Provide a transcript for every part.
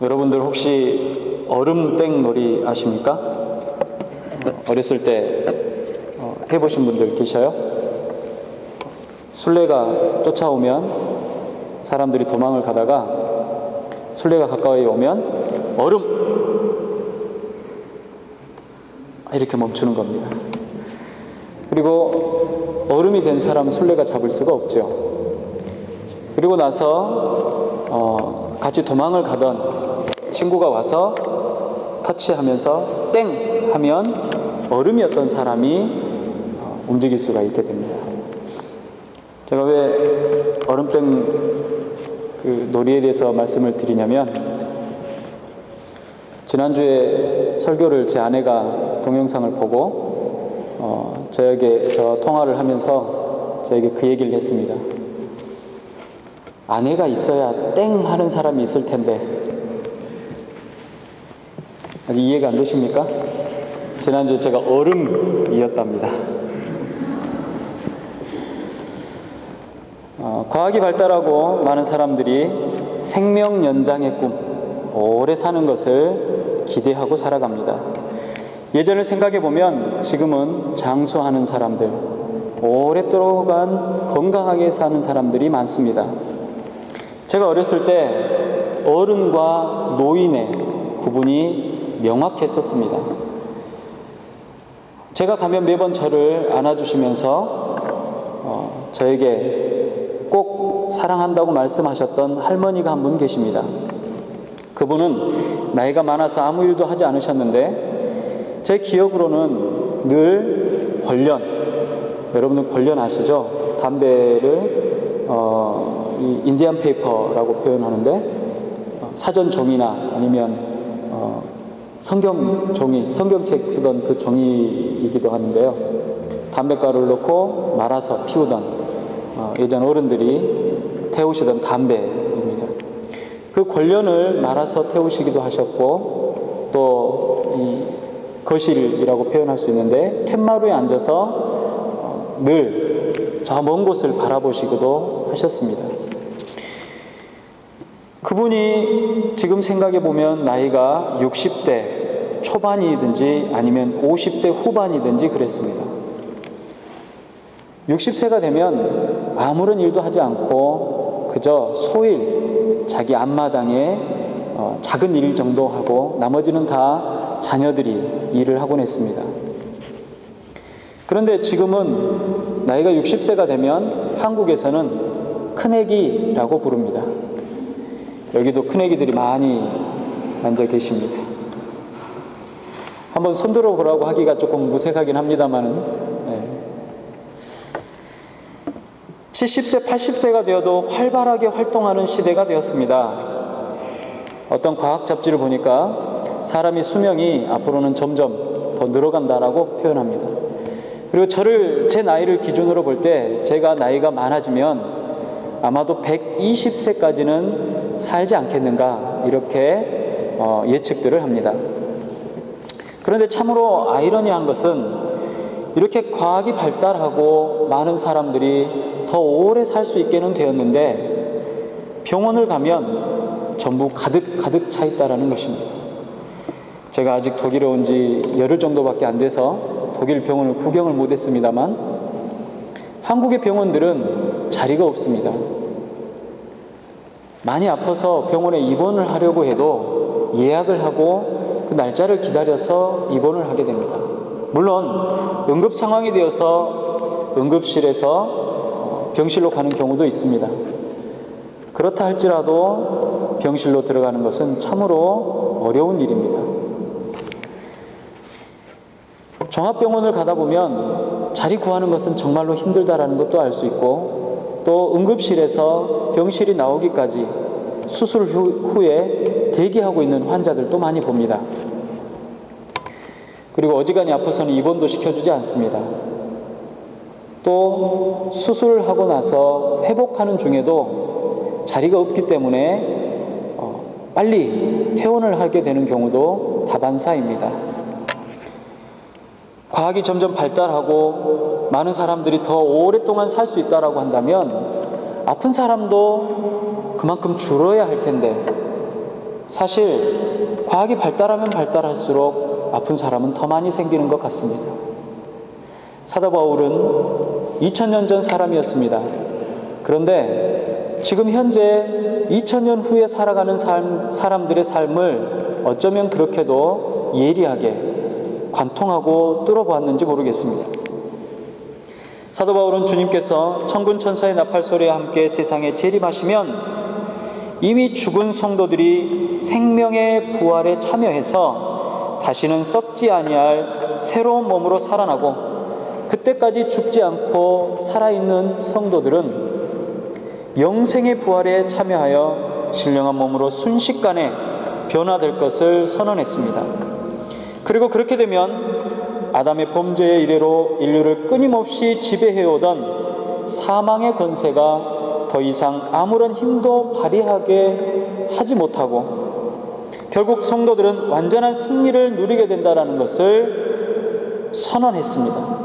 여러분들 혹시 얼음땡 놀이 아십니까? 어, 어렸을 때 어, 해보신 분들 계셔요? 술래가 쫓아오면 사람들이 도망을 가다가 술래가 가까이 오면 얼음 이렇게 멈추는 겁니다. 그리고 얼음이 된 사람 술래가 잡을 수가 없죠. 그리고 나서 어, 같이 도망을 가던 친구가 와서 터치하면서 땡 하면 얼음이었던 사람이 어, 움직일 수가 있게 됩니다. 제가 왜 얼음땡 그 놀이에 대해서 말씀을 드리냐면 지난주에 설교를 제 아내가 동영상을 보고 어, 저에게 저 통화를 하면서 저에게 그 얘기를 했습니다. 아내가 있어야 땡 하는 사람이 있을 텐데 아직 이해가 안 되십니까? 지난주에 제가 얼음이었답니다. 어, 과학이 발달하고 많은 사람들이 생명 연장의 꿈, 오래 사는 것을 기대하고 살아갑니다. 예전을 생각해 보면 지금은 장수하는 사람들, 오랫동안 건강하게 사는 사람들이 많습니다. 제가 어렸을 때 어른과 노인의 구분이 명확했었습니다. 제가 가면 매번 저를 안아주시면서 어, 저에게 꼭 사랑한다고 말씀하셨던 할머니가 한 분 계십니다. 그분은 나이가 많아서 아무 일도 하지 않으셨는데 제 기억으로는 늘 권련, 여러분들 권련 아시죠? 담배를 어, 이 인디안 페이퍼라고 표현하는데 어, 사전 종이나 아니면 어, 성경 종이, 성경책 쓰던 그 종이이기도 하는데요. 담배가루를 넣고 말아서 피우던 어, 예전 어른들이 태우시던 담배입니다. 그 권련을 말아서 태우시기도 하셨고 또 이 거실이라고 표현할 수 있는데 툇마루에 앉아서 어, 늘저 먼 곳을 바라보시기도 하셨습니다. 그분이 지금 생각해 보면 나이가 60대 초반이든지 아니면 50대 후반이든지 그랬습니다. 60세가 되면 아무런 일도 하지 않고 그저 소일 자기 앞마당에 어, 작은 일 정도 하고 나머지는 다 자녀들이 일을 하곤 했습니다. 그런데 지금은 나이가 60세가 되면 한국에서는 큰애기라고 부릅니다. 여기도 큰애기들이 많이 앉아 계십니다. 한번 손들어 보라고 하기가 조금 무색하긴 합니다만은 네. 70세, 80세가 되어도 활발하게 활동하는 시대가 되었습니다. 어떤 과학 잡지를 보니까 사람이 수명이 앞으로는 점점 더 늘어간다라고 표현합니다. 그리고 저를 제 나이를 기준으로 볼 때 제가 나이가 많아지면 아마도 120세까지는 살지 않겠는가 이렇게 어, 예측들을 합니다. 그런데 참으로 아이러니한 것은 이렇게 과학이 발달하고 많은 사람들이 더 오래 살 수 있게는 되었는데 병원을 가면 전부 가득 가득 차 있다라는 것입니다. 제가 아직 독일에 온 지 열흘 정도밖에 안 돼서 독일 병원을 구경을 못 했습니다만 한국의 병원들은 자리가 없습니다. 많이 아파서 병원에 입원을 하려고 해도 예약을 하고 그 날짜를 기다려서 입원을 하게 됩니다. 물론 응급 상황이 되어서 응급실에서 어, 병실로 가는 경우도 있습니다. 그렇다 할지라도 병실로 들어가는 것은 참으로 어려운 일입니다. 종합병원을 가다 보면 자리 구하는 것은 정말로 힘들다라는 것도 알 수 있고 또 응급실에서 병실이 나오기까지 수술 후, 에 대기하고 있는 환자들도 많이 봅니다. 그리고 어지간히 아파서는 입원도 시켜주지 않습니다. 또 수술을 하고 나서 회복하는 중에도 자리가 없기 때문에 어, 빨리 퇴원을 하게 되는 경우도 다반사입니다. 과학이 점점 발달하고 많은 사람들이 더 오랫동안 살 수 있다라고 한다면 아픈 사람도 그만큼 줄어야 할 텐데 사실 과학이 발달하면 발달할수록 아픈 사람은 더 많이 생기는 것 같습니다. 사도 바울은 2000년 전 사람이었습니다. 그런데 지금 현재 2000년 후에 살아가는 삶, 사람들의 삶을 어쩌면 그렇게도 예리하게 관통하고 뚫어보았는지 모르겠습니다. 사도 바울은 주님께서 천군 천사의 나팔 소리와 함께 세상에 재림하시면 이미 죽은 성도들이 생명의 부활에 참여해서 다시는 썩지 아니할 새로운 몸으로 살아나고 그때까지 죽지 않고 살아있는 성도들은 영생의 부활에 참여하여 신령한 몸으로 순식간에 변화될 것을 선언했습니다. 그리고 그렇게 되면 아담의 범죄의 이래로 인류를 끊임없이 지배해오던 사망의 권세가 더 이상 아무런 힘도 발휘하게 하지 못하고 결국 성도들은 완전한 승리를 누리게 된다는 것을 선언했습니다.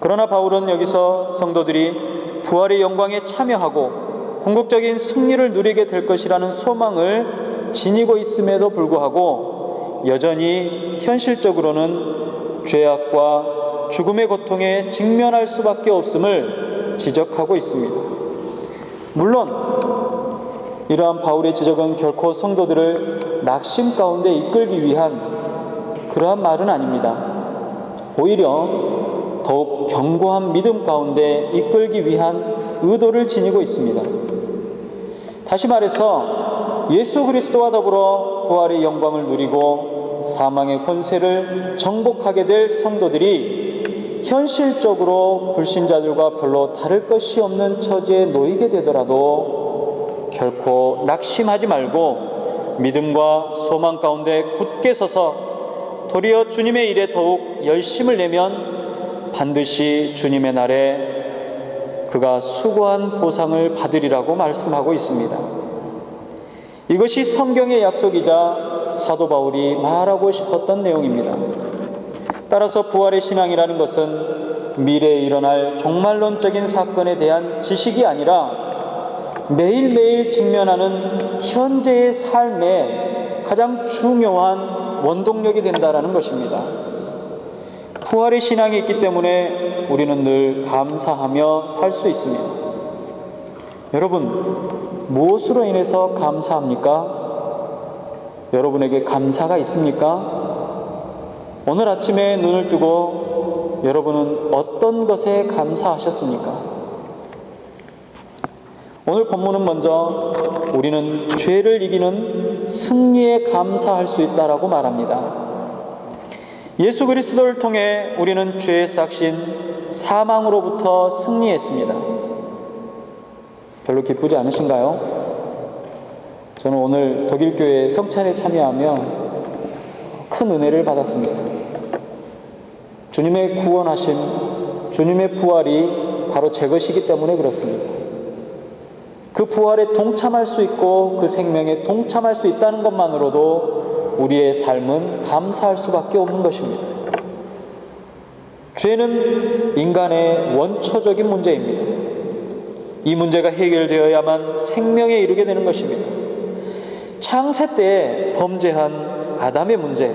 그러나 바울은 여기서 성도들이 부활의 영광에 참여하고 궁극적인 승리를 누리게 될 것이라는 소망을 지니고 있음에도 불구하고 여전히 현실적으로는 죄악과 죽음의 고통에 직면할 수밖에 없음을 지적하고 있습니다. 물론 이러한 바울의 지적은 결코 성도들을 낙심 가운데 이끌기 위한 그러한 말은 아닙니다. 오히려 더욱 견고한 믿음 가운데 이끌기 위한 의도를 지니고 있습니다. 다시 말해서 예수 그리스도와 더불어 부활의 영광을 누리고 사망의 권세를 정복하게 될 성도들이 현실적으로 불신자들과 별로 다를 것이 없는 처지에 놓이게 되더라도 결코 낙심하지 말고 믿음과 소망 가운데 굳게 서서 도리어 주님의 일에 더욱 열심을 내면 반드시 주님의 날에 그가 수고한 보상을 받으리라고 말씀하고 있습니다. 이것이 성경의 약속이자 사도 바울이 말하고 싶었던 내용입니다. 따라서 부활의 신앙이라는 것은 미래에 일어날 종말론적인 사건에 대한 지식이 아니라 매일매일 직면하는 현재의 삶에 가장 중요한 원동력이 된다는 것입니다. 부활의 신앙이 있기 때문에 우리는 늘 감사하며 살 수 있습니다. 여러분, 무엇으로 인해서 감사합니까? 여러분에게 감사가 있습니까? 오늘 아침에 눈을 뜨고 여러분은 어떤 것에 감사하셨습니까? 오늘 본문은 먼저 우리는 죄를 이기는 승리에 감사할 수 있다라고 말합니다. 예수 그리스도를 통해 우리는 죄의 삭신 사망으로부터 승리했습니다. 별로 기쁘지 않으신가요? 저는 오늘 독일 교회 성찬에 참여하며 큰 은혜를 받았습니다. 주님의 구원하심, 주님의 부활이 바로 제 것이기 때문에 그렇습니다. 그 부활에 동참할 수 있고 그 생명에 동참할 수 있다는 것만으로도 우리의 삶은 감사할 수밖에 없는 것입니다. 죄는 인간의 원초적인 문제입니다. 이 문제가 해결되어야만 생명에 이르게 되는 것입니다. 창세 때 범죄한 아담의 문제,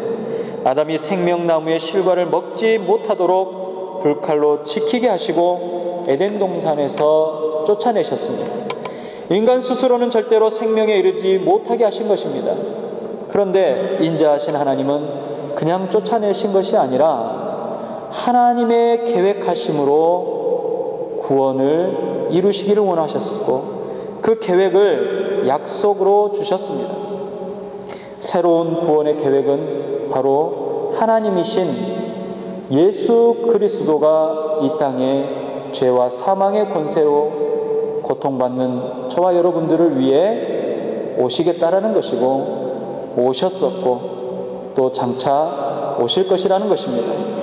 아담이 생명나무의 실과를 먹지 못하도록 불칼로 지키게 하시고 에덴 동산에서 쫓아내셨습니다. 인간 스스로는 절대로 생명에 이르지 못하게 하신 것입니다. 그런데 인자하신 하나님은 그냥 쫓아내신 것이 아니라 하나님의 계획하심으로 구원을 이루시기를 원하셨고 그 계획을 약속으로 주셨습니다. 새로운 구원의 계획은 바로 하나님이신 예수 그리스도가 이 땅에 죄와 사망의 권세로 고통받는 저와 여러분들을 위해 오시겠다라는 것이고 오셨었고 또 장차 오실 것이라는 것입니다.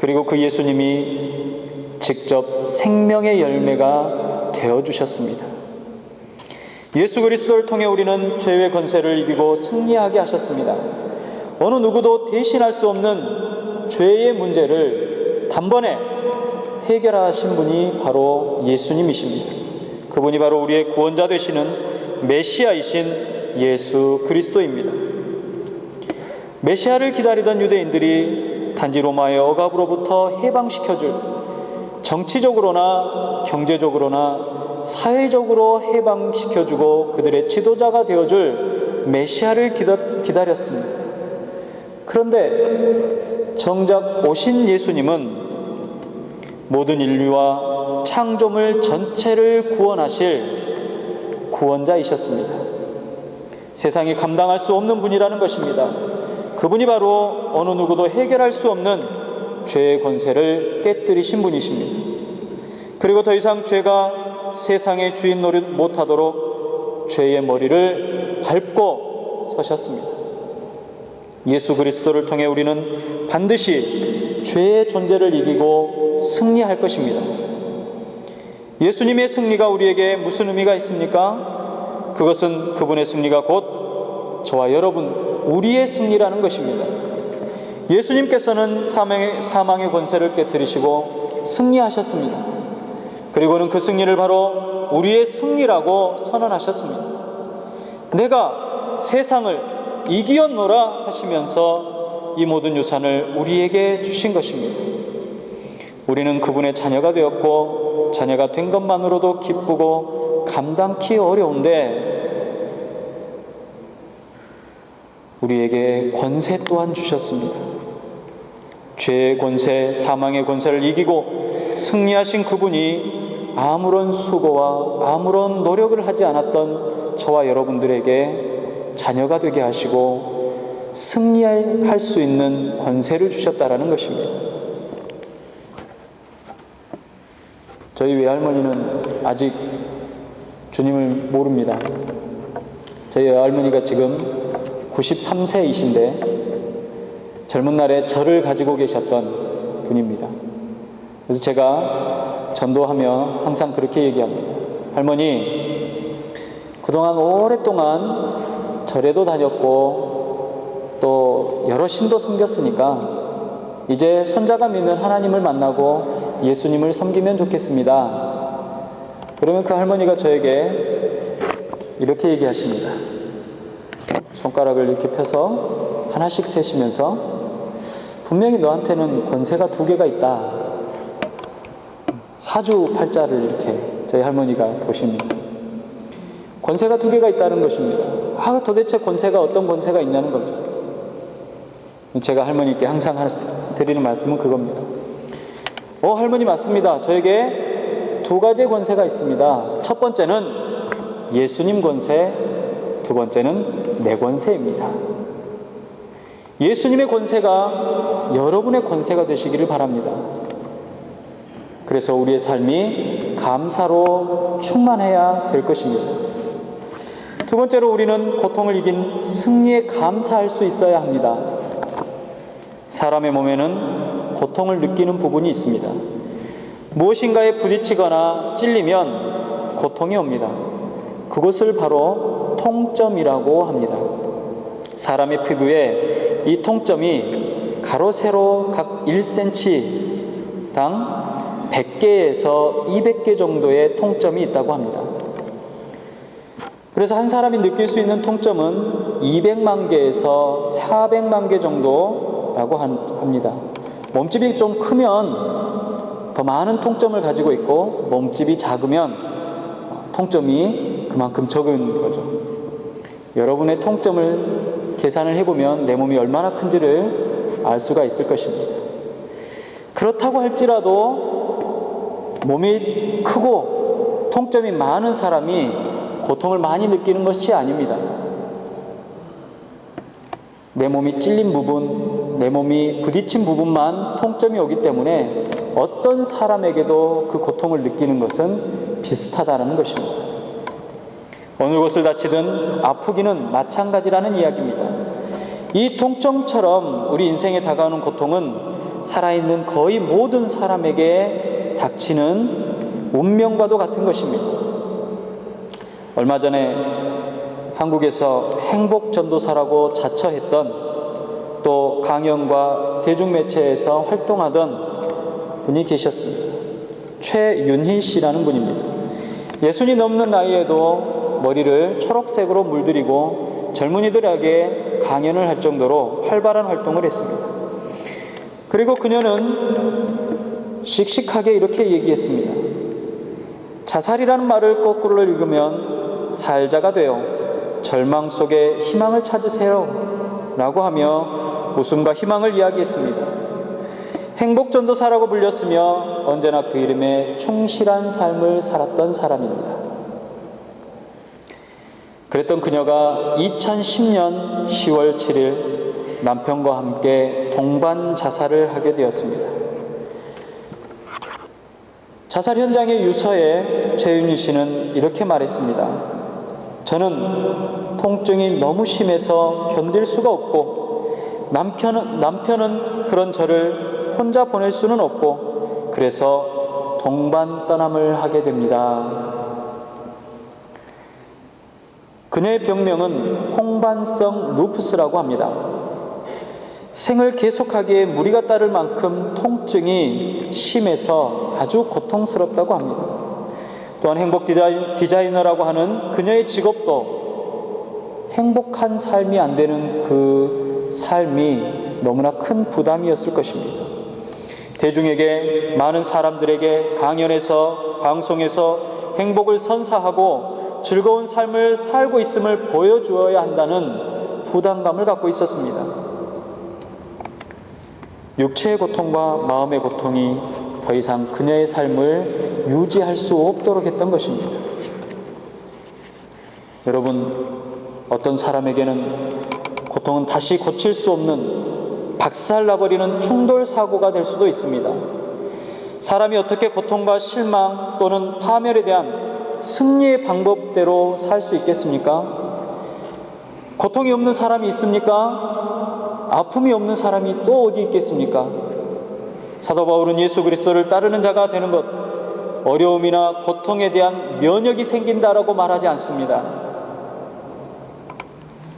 그리고 그 예수님이 직접 생명의 열매가 되어 주셨습니다. 예수 그리스도를 통해 우리는 죄의 권세를 이기고 승리하게 하셨습니다. 어느 누구도 대신할 수 없는 죄의 문제를 단번에 해결하신 분이 바로 예수님이십니다. 그분이 바로 우리의 구원자 되시는 메시아이신 예수 그리스도입니다. 메시아를 기다리던 유대인들이 단지 로마의 억압으로부터 해방시켜줄 정치적으로나 경제적으로나 사회적으로 해방시켜주고 그들의 지도자가 되어줄 메시아를 기다 렸습니다. 그런데 정작 오신 예수님은 모든 인류와 창조물 전체를 구원하실 구원자이셨습니다. 세상이 감당할 수 없는 분이라는 것입니다. 그분이 바로 어느 누구도 해결할 수 없는 죄의 권세를 깨뜨리신 분이십니다. 그리고 더 이상 죄가 세상의 주인 노릇 못하도록 죄의 머리를 밟고 서셨습니다. 예수 그리스도를 통해 우리는 반드시 죄의 존재를 이기고 승리할 것입니다. 예수님의 승리가 우리에게 무슨 의미가 있습니까? 그것은 그분의 승리가 곧 저와 여러분, 우리의 승리라는 것입니다. 예수님께서는 사망의, 사망의 권세를 깨뜨리시고 승리하셨습니다. 그리고는 그 승리를 바로 우리의 승리라고 선언하셨습니다. 내가 세상을 이기었노라 하시면서 이 모든 유산을 우리에게 주신 것입니다. 우리는 그분의 자녀가 되었고 자녀가 된 것만으로도 기쁘고 감당키 어려운데 우리에게 권세 또한 주셨습니다. 죄의 권세, 사망의 권세를 이기고 승리하신 그분이 아무런 수고와 아무런 노력을 하지 않았던 저와 여러분들에게 자녀가 되게 하시고 승리할 수 있는 권세를 주셨다라는 것입니다. 저희 외할머니는 아직 주님을 모릅니다. 저희 외할머니가 지금 93세이신데 젊은 날에 절을 가지고 계셨던 분입니다. 그래서 제가 전도하며 항상 그렇게 얘기합니다. 할머니, 그동안 오랫동안 절에도 다녔고 또 여러 신도 섬겼으니까 이제 손자가 믿는 하나님을 만나고 예수님을 섬기면 좋겠습니다. 그러면 그 할머니가 저에게 이렇게 얘기하십니다. 손가락을 이렇게 펴서 하나씩 세시면서 분명히 너한테는 권세가 두 개가 있다. 사주 팔자를 이렇게 저희 할머니가 보십니다. 권세가 두 개가 있다는 것입니다. 아, 도대체 권세가 어떤 권세가 있냐는 거죠. 제가 할머니께 항상 드리는 말씀은 그겁니다. 어, 할머니 맞습니다. 저에게 두 가지의 권세가 있습니다. 첫 번째는 예수님 권세, 두 번째는 내 권세입니다. 예수님의 권세가 여러분의 권세가 되시기를 바랍니다. 그래서 우리의 삶이 감사로 충만해야 될 것입니다. 두 번째로 우리는 고통을 이긴 승리에 감사할 수 있어야 합니다. 사람의 몸에는 고통을 느끼는 부분이 있습니다. 무엇인가에 부딪히거나 찔리면 고통이 옵니다. 그것을 바로 통점이라고 합니다. 사람의 피부에 이 통점이 가로 세로 각 1cm당 100개에서 200개 정도의 통점이 있다고 합니다. 그래서 한 사람이 느낄 수 있는 통점은 200만 개에서 400만 개 정도라고 합니다. 몸집이 좀 크면 더 많은 통점을 가지고 있고 몸집이 작으면 통점이 그만큼 적은 거죠. 여러분의 통점을 계산을 해보면 내 몸이 얼마나 큰지를 알 수가 있을 것입니다. 그렇다고 할지라도 몸이 크고 통점이 많은 사람이 고통을 많이 느끼는 것이 아닙니다. 내 몸이 찔린 부분, 내 몸이 부딪힌 부분만 통점이 오기 때문에 어떤 사람에게도 그 고통을 느끼는 것은 비슷하다는 것입니다. 어느 곳을 다치든 아프기는 마찬가지라는 이야기입니다. 이 통증처럼 우리 인생에 다가오는 고통은 살아있는 거의 모든 사람에게 닥치는 운명과도 같은 것입니다. 얼마 전에 한국에서 행복 전도사라고 자처했던 또 강연과 대중매체에서 활동하던 분이 계셨습니다. 최윤희 씨라는 분입니다. 예순이 넘는 나이에도 머리를 초록색으로 물들이고 젊은이들에게 강연을 할 정도로 활발한 활동을 했습니다. 그리고 그녀는 씩씩하게 이렇게 얘기했습니다. 자살이라는 말을 거꾸로 읽으면 살자가 되어 절망 속에 희망을 찾으세요. 라고 하며 웃음과 희망을 이야기했습니다. 행복전도사라고 불렸으며 언제나 그 이름에 충실한 삶을 살았던 사람입니다. 그랬던 그녀가 2010년 10월 7일 남편과 함께 동반 자살을 하게 되었습니다. 자살 현장의 유서에 최윤희 씨는 이렇게 말했습니다. 저는 통증이 너무 심해서 견딜 수가 없고 남편은, 남편은 그런 저를 혼자 보낼 수는 없고 그래서 동반 떠남을 하게 됩니다. 그녀의 병명은 홍반성 루푸스라고 합니다. 생을 계속하기에 무리가 따를 만큼 통증이 심해서 아주 고통스럽다고 합니다. 또한 행복 디자이너라고 하는 그녀의 직업도 행복한 삶이 안 되는 그 삶이 너무나 큰 부담이었을 것입니다. 대중에게 많은 사람들에게 강연에서 방송에서 행복을 선사하고 즐거운 삶을 살고 있음을 보여주어야 한다는 부담감을 갖고 있었습니다. 육체의 고통과 마음의 고통이 더 이상 그녀의 삶을 유지할 수 없도록 했던 것입니다. 여러분, 어떤 사람에게는 고통은 다시 고칠 수 없는 박살나버리는 충돌 사고가 될 수도 있습니다. 사람이 어떻게 고통과 실망 또는 파멸에 대한 승리의 방법대로 살 수 있겠습니까? 고통이 없는 사람이 있습니까? 아픔이 없는 사람이 또 어디 있겠습니까? 사도 바울은 예수 그리스도를 따르는 자가 되는 것, 어려움이나 고통에 대한 면역이 생긴다라고 말하지 않습니다.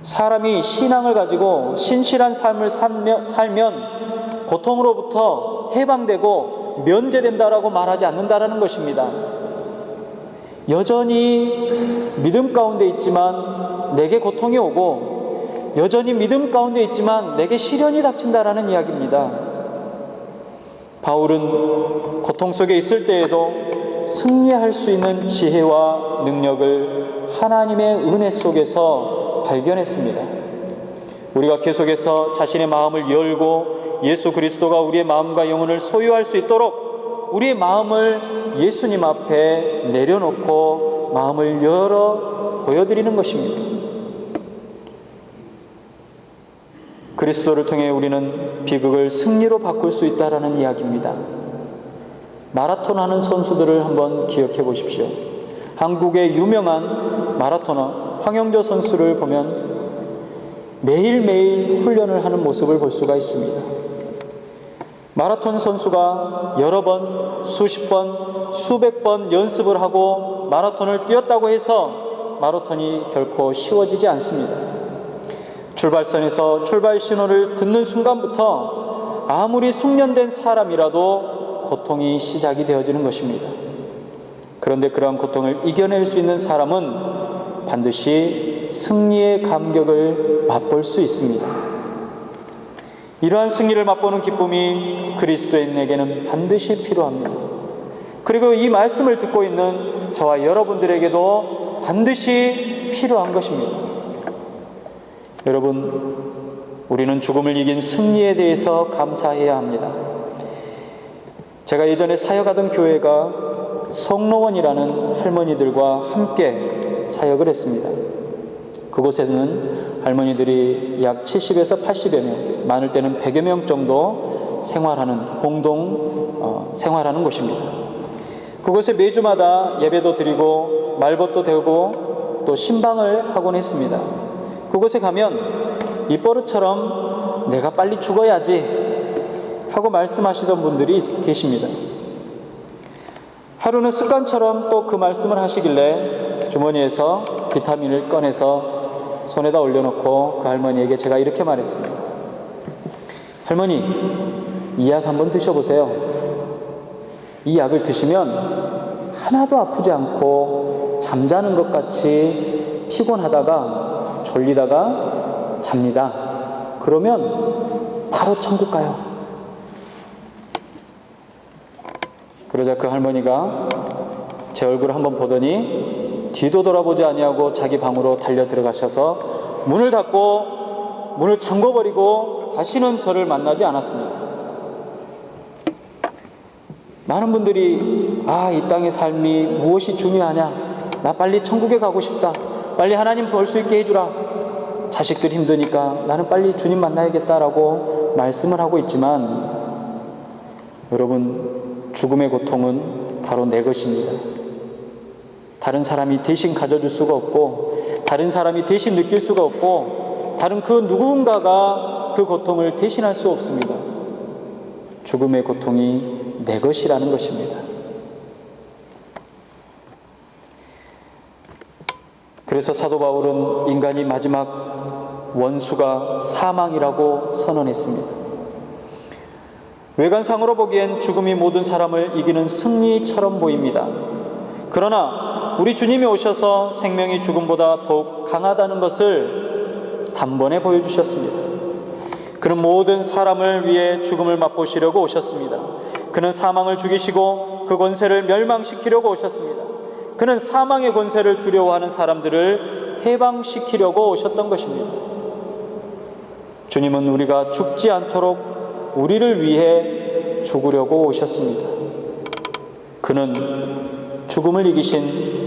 사람이 신앙을 가지고 신실한 삶을 살면, 고통으로부터 해방되고 면제된다라고 말하지 않는다라는 것입니다. 여전히 믿음 가운데 있지만 내게 고통이 오고 여전히 믿음 가운데 있지만 내게 시련이 닥친다라는 이야기입니다. 바울은 고통 속에 있을 때에도 승리할 수 있는 지혜와 능력을 하나님의 은혜 속에서 발견했습니다. 우리가 계속해서 자신의 마음을 열고 예수 그리스도가 우리의 마음과 영혼을 소유할 수 있도록 우리의 마음을 예수님 앞에 내려놓고 마음을 열어 보여드리는 것입니다. 그리스도를 통해 우리는 비극을 승리로 바꿀 수 있다라는 이야기입니다. 마라톤 하는 선수들을 한번 기억해 보십시오. 한국의 유명한 마라토너 황영조 선수를 보면 매일매일 훈련을 하는 모습을 볼 수가 있습니다. 마라톤 선수가 여러 번, 수십 번, 수백 번 연습을 하고 마라톤을 뛰었다고 해서 마라톤이 결코 쉬워지지 않습니다. 출발선에서 출발 신호를 듣는 순간부터 아무리 숙련된 사람이라도 고통이 시작이 되어지는 것입니다. 그런데 그러한 고통을 이겨낼 수 있는 사람은 반드시 승리의 감격을 맛볼 수 있습니다. 이러한 승리를 맛보는 기쁨이 그리스도인에게는 반드시 필요합니다. 그리고 이 말씀을 듣고 있는 저와 여러분들에게도 반드시 필요한 것입니다. 여러분, 우리는 죽음을 이긴 승리에 대해서 감사해야 합니다. 제가 예전에 사역하던 교회가 성로원이라는 할머니들과 함께 사역을 했습니다. 그곳에는 할머니들이 약 70에서 80여 명, 많을 때는 100여 명 정도 생활하는 공동 어, 생활하는 곳입니다. 그곳에 매주마다 예배도 드리고 말벗도 되고 또 신방을 하곤 했습니다. 그곳에 가면 입버릇처럼 내가 빨리 죽어야지 하고 말씀하시던 분들이 계십니다. 하루는 습관처럼 또 그 말씀을 하시길래 주머니에서 비타민을 꺼내서 손에다 올려놓고 그 할머니에게 제가 이렇게 말했습니다. 할머니, 이 약 한번 드셔보세요. 이 약을 드시면 하나도 아프지 않고 잠자는 것 같이 피곤하다가 졸리다가 잡니다. 그러면 바로 천국 가요. 그러자 그 할머니가 제 얼굴을 한번 보더니 뒤도 돌아보지 아니하고 자기 방으로 달려 들어가셔서 문을 닫고 문을 잠궈버리고 다시는 저를 만나지 않았습니다. 많은 분들이 아, 이 땅의 삶이 무엇이 중요하냐? 나 빨리 천국에 가고 싶다. 빨리 하나님 볼 수 있게 해주라. 자식들 힘드니까 나는 빨리 주님 만나야겠다라고 말씀을 하고 있지만 여러분, 죽음의 고통은 바로 내 것입니다. 다른 사람이 대신 가져줄 수가 없고, 다른 사람이 대신 느낄 수가 없고, 다른 그 누군가가 그 고통을 대신할 수 없습니다. 죽음의 고통이 내 것이라는 것입니다. 그래서 사도 바울은 인간이 마지막 원수가 사망이라고 선언했습니다. 외관상으로 보기엔 죽음이 모든 사람을 이기는 승리처럼 보입니다. 그러나 우리 주님이 오셔서 생명이 죽음보다 더욱 강하다는 것을 단번에 보여주셨습니다. 그는 모든 사람을 위해 죽음을 맛보시려고 오셨습니다. 그는 사망을 죽이시고 그 권세를 멸망시키려고 오셨습니다. 그는 사망의 권세를 두려워하는 사람들을 해방시키려고 오셨던 것입니다. 주님은 우리가 죽지 않도록 우리를 위해 죽으려고 오셨습니다. 그는 죽음을 이기신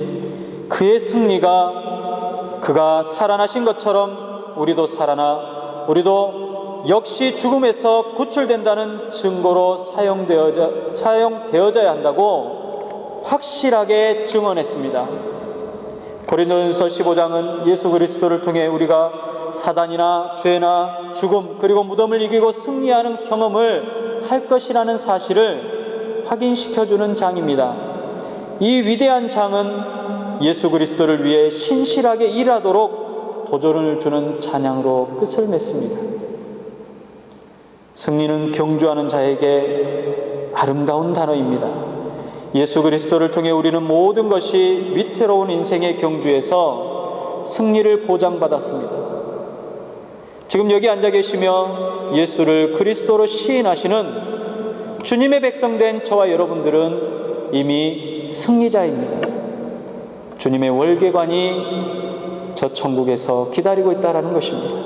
그의 승리가 그가 살아나신 것처럼 우리도 살아나 우리도 역시 죽음에서 구출된다는 증거로 사용되어져, 사용되어져야 한다고 확실하게 증언했습니다. 고린도전서 15장은 예수 그리스도를 통해 우리가 사단이나 죄나 죽음 그리고 무덤을 이기고 승리하는 경험을 할 것이라는 사실을 확인시켜 주는 장입니다. 이 위대한 장은 예수 그리스도를 위해 신실하게 일하도록 도전을 주는 찬양으로 끝을 맺습니다. 승리는 경주하는 자에게 아름다운 단어입니다. 예수 그리스도를 통해 우리는 모든 것이 위태로운 인생의 경주에서 승리를 보장받았습니다. 지금 여기 앉아 계시며 예수를 그리스도로 시인하시는 주님의 백성된 저와 여러분들은 이미 승리자입니다. 주님의 월계관이 저 천국에서 기다리고 있다라는 것입니다.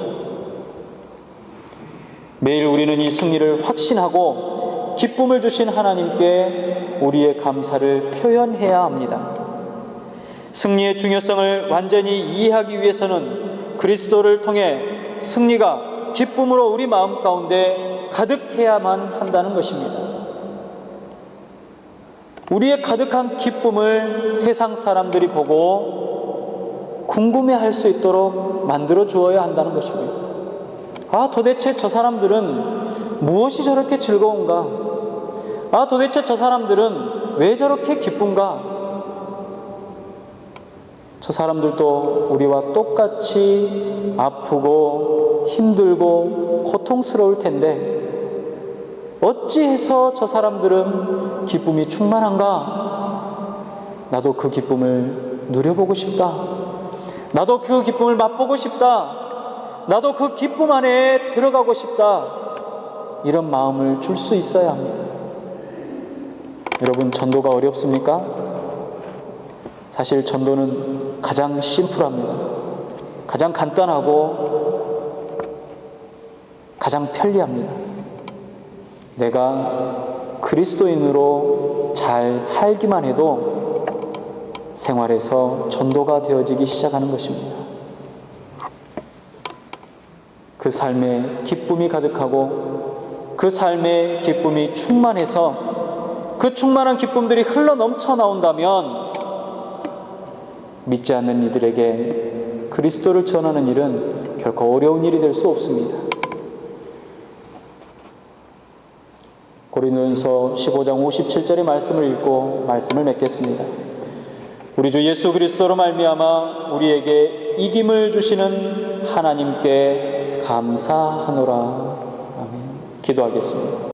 매일 우리는 이 승리를 확신하고 기쁨을 주신 하나님께 우리의 감사를 표현해야 합니다. 승리의 중요성을 완전히 이해하기 위해서는 그리스도를 통해 승리가 기쁨으로 우리 마음 가운데 가득해야만 한다는 것입니다. 우리의 가득한 기쁨을 세상 사람들이 보고 궁금해 할 수 있도록 만들어 주어야 한다는 것입니다. 아, 도대체 저 사람들은 무엇이 저렇게 즐거운가? 아, 도대체 저 사람들은 왜 저렇게 기쁜가? 저 사람들도 우리와 똑같이 아프고 힘들고 고통스러울 텐데, 어찌해서 저 사람들은 기쁨이 충만한가? 나도 그 기쁨을 누려보고 싶다. 나도 그 기쁨을 맛보고 싶다. 나도 그 기쁨 안에 들어가고 싶다. 이런 마음을 줄 수 있어야 합니다. 여러분, 전도가 어렵습니까? 사실 전도는 가장 심플합니다. 가장 간단하고 가장 편리합니다. 내가 그리스도인으로 잘 살기만 해도 생활에서 전도가 되어지기 시작하는 것입니다. 그 삶에 기쁨이 가득하고 그 삶에 기쁨이 충만해서 그 충만한 기쁨들이 흘러 넘쳐 나온다면 믿지 않는 이들에게 그리스도를 전하는 일은 결코 어려운 일이 될 수 없습니다. 고린도전서 15장 57절의 말씀을 읽고 말씀을 맺겠습니다. 우리 주 예수 그리스도로 말미암아 우리에게 이김을 주시는 하나님께 감사하노라. 아멘. 기도하겠습니다.